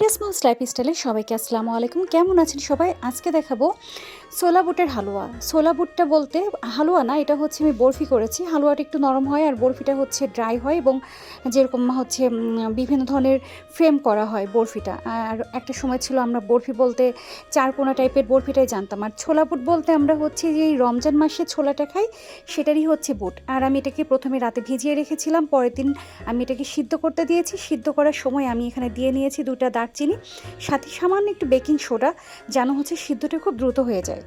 আমিরা smalls life স্টাইলে সবাইকে আসসালামু আলাইকুম। কেমন আছেন সবাই? আজকে দেখাবো সোলা বুটের হালুয়া। সোলা বুটটা বলতে হালুয়া না, এটা হচ্ছে আমি বরফি করেছি। হালুয়াটা একটু নরম হয় আর বরফিটা হচ্ছে ড্রাই হয় এবং যেরকম হচ্ছে বিভিন্ন ধরনের ফ্রেম করা হয় বরফিটা। আর একটা সময় ছিল আমরা বরফি বলতে চারকোনা টাইপের বরফিটাই জানতাম। আর ছোলা বুট বলতে আমরা হচ্ছে যে রমজান মাসে ছোলাটা খাই, সেটারই হচ্ছে বুট। আর আমি এটাকে প্রথমে রাতে ভিজিয়ে রেখেছিলাম, পরের দিন আমি এটাকে সিদ্ধ করতে দিয়েছি। সিদ্ধ করার সময় আমি এখানে দিয়ে নিয়েছি দুটা দারচিনি সাথে সামান্য একটু বেকিং সোডা যেন হচ্ছে সিদ্ধটা খুব দ্রুত হয়ে যায়।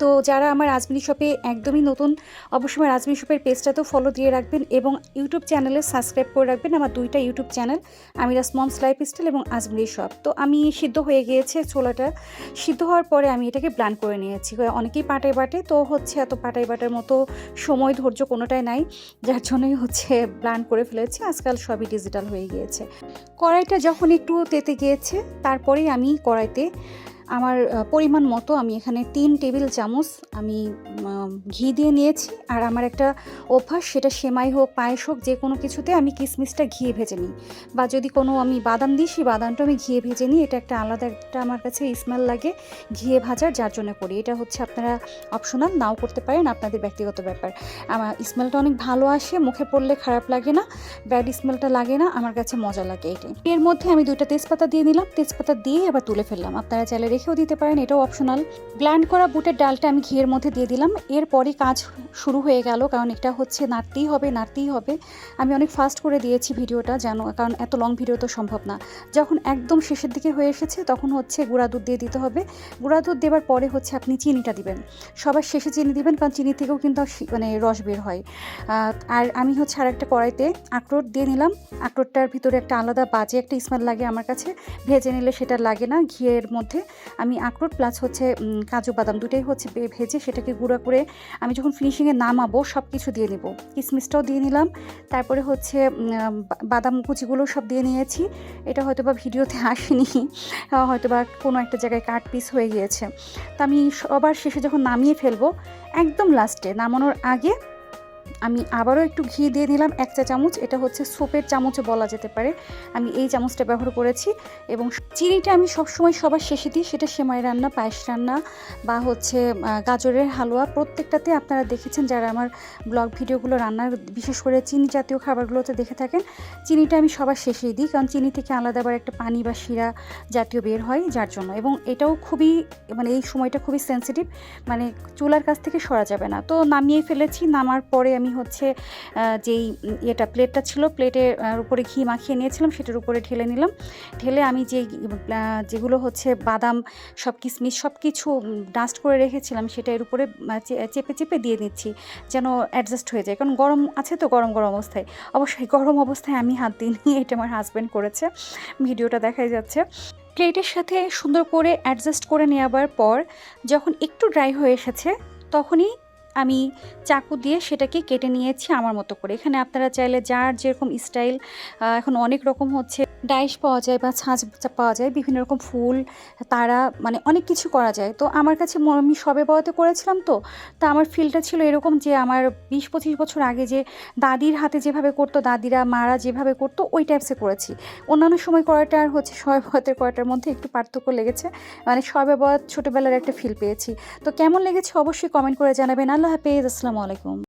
তো যারা আমার রাজমিনি শপে একদমই নতুন, অবশ্যই আমার শপের পেজটাতেও ফলো দিয়ে রাখবেন এবং ইউটিউব চ্যানেলে সাবস্ক্রাইব করে রাখবেন আমার দুইটা ইউটিউব চ্যানেল আমি রাসমমস লাইফ স্টাইল এবং আজমিরি শপ তো আমি সিদ্ধ হয়ে গিয়েছে ছোলাটা। সিদ্ধ হওয়ার পরে আমি এটাকে ব্লান করে নিয়েছি। অনেকেই পাটায় বাটে, তো হচ্ছে এত পাটায় বাটার মতো সময় ধৈর্য কোনোটাই নাই, যার জন্যই হচ্ছে ব্লান করে ফেলেছি। আজকাল সবই ডিজিটাল হয়ে গিয়েছে। কড়াইটা যখন একটু তেতে গিয়েছে, তারপরেই আমি কড়াইতে আমার পরিমাণ মতো আমি এখানে তিন টেবিল চামচ আমি ঘি দিয়ে নিয়েছি। আর আমার একটা অভ্যাস, সেটা সেমাই হোক, পায়েস হোক, যে কোনো কিছুতে আমি কিশমিশটা ঘিয়ে ভেজে নিই। বা যদি কোনো আমি বাদাম দিই, সেই বাদামটা আমি ঘিয়ে ভেজে নিই। এটা একটা আলাদা একটা আমার কাছে স্মেল লাগে ঘিয়ে ভাজার, যার জন্য করি। এটা হচ্ছে আপনারা অপশনাল নাও করতে পারেন, আপনাদের ব্যক্তিগত ব্যাপার। আমার স্মেলটা অনেক ভালো আসে, মুখে পড়লে খারাপ লাগে না ব্যাড স্মেলটা লাগে না, আমার কাছে মজা লাগে এটাই। এর মধ্যে আমি দুইটা তেজপাতা দিয়ে নিলাম। তেজপাতা দিয়ে আবার তুলে ফেললাম। আপনারা চাইলে রেখেও দিতে পারেন, এটাও অপশনাল গ্ল্যান্ড করা বুটের ডালটা আমি ঘিয়ের মধ্যে দিয়ে দিলাম। এরপরই কাজ শুরু হয়ে গেল, কারণ এটা হচ্ছে নাড়তেই হবে নাড়তেই হবে। আমি অনেক ফাস্ট করে দিয়েছি ভিডিওটা জানো কারণ এত লং ভিডিও তো সম্ভব না। যখন একদম শেষের দিকে হয়ে এসেছে, তখন হচ্ছে গুঁড়া দুধ দিয়ে দিতে হবে। গুঁড়া দুধ দেওয়ার পরে হচ্ছে আপনি চিনিটা দিবেন। সবার শেষে চিনি দিবেন, কারণ চিনি থেকেও কিন্তু মানে রস বের হয়। আর আমি হচ্ছে আর একটা কড়াইতে আখরোট দিয়ে নিলাম। আখরোটটার ভিতরে একটা আলাদা বাজে একটা স্মেল লাগে আমার কাছে। ভেজে নিলে সেটা লাগে না ঘিয়ের মধ্যে। আমি আখরোট প্লাস হচ্ছে কাজু বাদাম দুটোই হচ্ছে ভেজে সেটাকে গুঁড়া করে আমি যখন ফিনিশিংয়ে নামাবো সব কিছু দিয়ে নেব। কিসমিসটাও দিয়ে নিলাম, তারপরে হচ্ছে বাদাম কুচিগুলো সব দিয়ে নিয়েছি। এটা হয়তো বা ভিডিওতে আসেনি হয়তো বা কোনো একটা জায়গায় কাট পিস হয়ে গিয়েছে। তো আমি সবার শেষে যখন নামিয়ে ফেলব, একদম লাস্টে নামানোর আগে আমি আবারও একটু ঘি দিয়ে দিলাম, এক চা চামচ। এটা হচ্ছে সোপের চামচে বলা যেতে পারে। আমি এই চামচটা ব্যবহার করেছি এবং চিনিটা আমি সবসময় সবার শেষে দিই, সেটা সেমাই রান্না, পায়েস রান্না বা হচ্ছে গাজরের হালুয়া। প্রত্যেকটাতে আপনারা দেখেছেন, যারা আমার ব্লগ ভিডিওগুলো রান্নার বিশেষ করে চিনি জাতীয় খাবারগুলোতে দেখে থাকেন, চিনিটা আমি সবার শেষেই দিই। কারণ চিনি থেকে আলাদা আবার একটা পানি বা শিরা জাতীয় বের হয় যার জন্য। এবং এটাও খুবই মানে এই সময়টা খুবই সেন্সিটিভ মানে চুলার কাছ থেকে সরা যাবে না। তো নামিয়ে ফেলেছি, নামার পরে আমি হচ্ছে যেই ইয়েটা প্লেটটা ছিল প্লেটের উপরে ঘি মাখিয়ে নিয়েছিলাম, সেটার উপরে ঢেলে নিলাম। ঢেলে আমি যে যেগুলো হচ্ছে বাদাম সব কিশমিশ সব কিছু ডাস্ট করে রেখেছিলাম, সেটা এর উপরে চেপে চেপে দিয়ে দিচ্ছি যেন অ্যাডজাস্ট হয়ে যায়। কারণ গরম আছে তো গরম গরম অবস্থায়। অবশ্যই গরম অবস্থায় আমি হাত দিই দিইনি, এটা আমার হাজব্যান্ড করেছে, ভিডিওটা দেখাই যাচ্ছে। প্লেটের সাথে সুন্দর করে অ্যাডজাস্ট করে নেওয়ার পর, যখন একটু ড্রাই হয়ে এসেছে, তখনই আমি চাকু দিয়ে সেটাকে কেটে নিয়েছি আমার মতো করে। এখানে আপনারা চাইলে যার যেরকম স্টাইল এখন অনেক রকম হচ্ছে। ডাইস পাওয়া যায় বা ছাঁচ পাওয়া যায়, বিভিন্ন রকম ফুল, তারা মানে অনেক কিছু করা যায়। তো আমার কাছে আমি সবে বয়তে করেছিলাম তো, তা আমার ফিলটা ছিল এরকম যে আমার বিশ পঁচিশ বছর আগে যে দাদির হাতে যেভাবে করতো, দাদিরা, মারা যেভাবে করতো, ওই টাইপসে করেছি। অন্যান্য সময় করাটা আর হচ্ছে, শবে বয়তের করাটার মধ্যে একটু পার্থক্য লেগেছে। মানে শবে বয়ত ছোটোবেলার একটা ফিল পেয়েছি। তো কেমন লেগেছে অবশ্যই কমেন্ট করে জানাবেন। আল্লাহ হাফেজ, আসসালামু আলাইকুম।